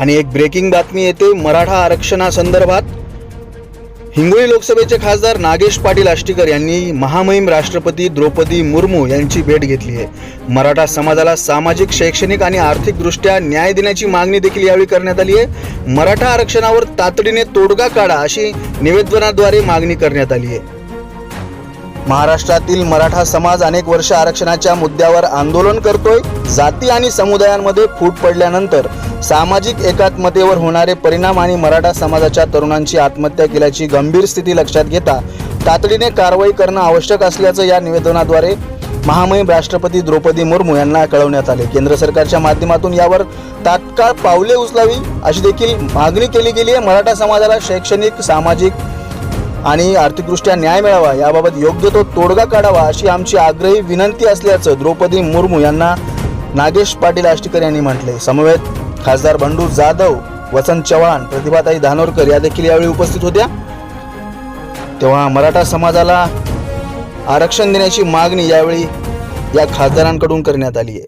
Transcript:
आणि एक ब्रेकिंग बातमी येते मराठा आरक्षणासंदर्भात. हिंगोली लोकसभेचे खासदार नागेश पाटील आष्टीकर यांनी महामहिम राष्ट्रपती द्रौपदी मुर्मू यांची भेट घेतली आहे. मराठा समाजाला सामाजिक शैक्षणिक आणि आर्थिकदृष्ट्या न्याय देण्याची मागणी देखील यावेळी करण्यात आली आहे. मराठा आरक्षणावर तातडीने तोडगा काढा अशी निवेदनाद्वारे मागणी करण्यात आली आहे. महाराष्ट्रातील मराठा समाज अनेक वर्ष आरक्षणाच्या मुद्द्यावर आंदोलन करतोय. जाती आणि समुदायांमध्ये फूट पडल्यानंतर सामाजिक एकात्मतेवर होणारे परिणाम आणि मराठा समाजाच्या तरुणांची आत्महत्या केल्याची गंभीर स्थिती लक्षात घेता तातडीने कारवाई करणं आवश्यक असल्याचं या निवेदनाद्वारे महामहिम राष्ट्रपती द्रौपदी मुर्मू यांना कळवण्यात आले. केंद्र सरकारच्या माध्यमातून यावर तात्काळ पावले उचलावी अशी देखील मागणी केली गेली आहे. मराठा समाजाला शैक्षणिक सामाजिक आणि आर्थिकदृष्ट्या न्याय मिळावा याबाबत योग्य तो तोडगा काढावा अशी आमची आग्रही विनंती असल्याचं द्रौपदी मुर्मू यांना नागेश पाटील आष्टीकर यांनी म्हटले. समवेत खासदार बंडू जाधव वसंत चव्हाण प्रतिभाताई धानोरकर या देखील यावेळी उपस्थित होत्या. तेव्हा मराठा समाजाला आरक्षण देण्याची मागणी यावेळी या खासदारांकडून करण्यात आली आहे.